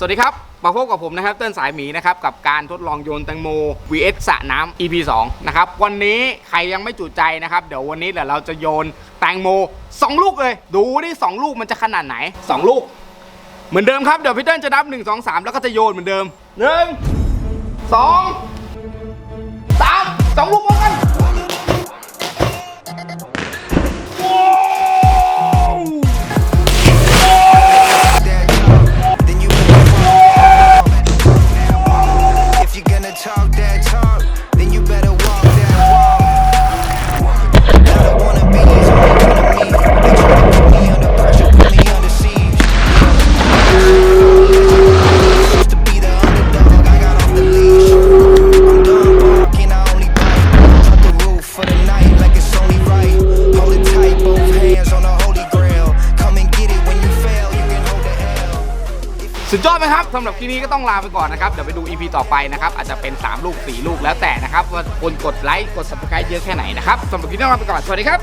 สวัสดีครับ มาพบกับผมนะครับเติ้ลสายหมีนะครับกับการทดลองโยนแตงโม vs สระน้ำ EP 2นะครับวันนี้ใครยังไม่จุใจนะครับ เดี๋ยววันนี้เดี๋ยวเราจะโยนแตงโม 2 ลูกเลย ดูนี่2ลูกมันจะขนาดไหน 2 ลูก เหมือนเดิมครับ เดี๋ยวพี่เติ้ลจะนับ 1 2 3 แล้วก็จะโยนเหมือนเดิม 1 2 สุดยอดไหมครับสำหรับคลิปนี้ก็ต้องลาไปก่อนนะครับ เดี๋ยวไปดู EP ต่อไปนะครับ อาจจะเป็น 3 ลูก 4 ลูกแล้วแต่นะครับ ว่าคนกดไลค์กด subscribe เยอะแค่ไหนนะครับสำหรับคลิปนี้ต้องลาไปก่อน สวัสดีครับ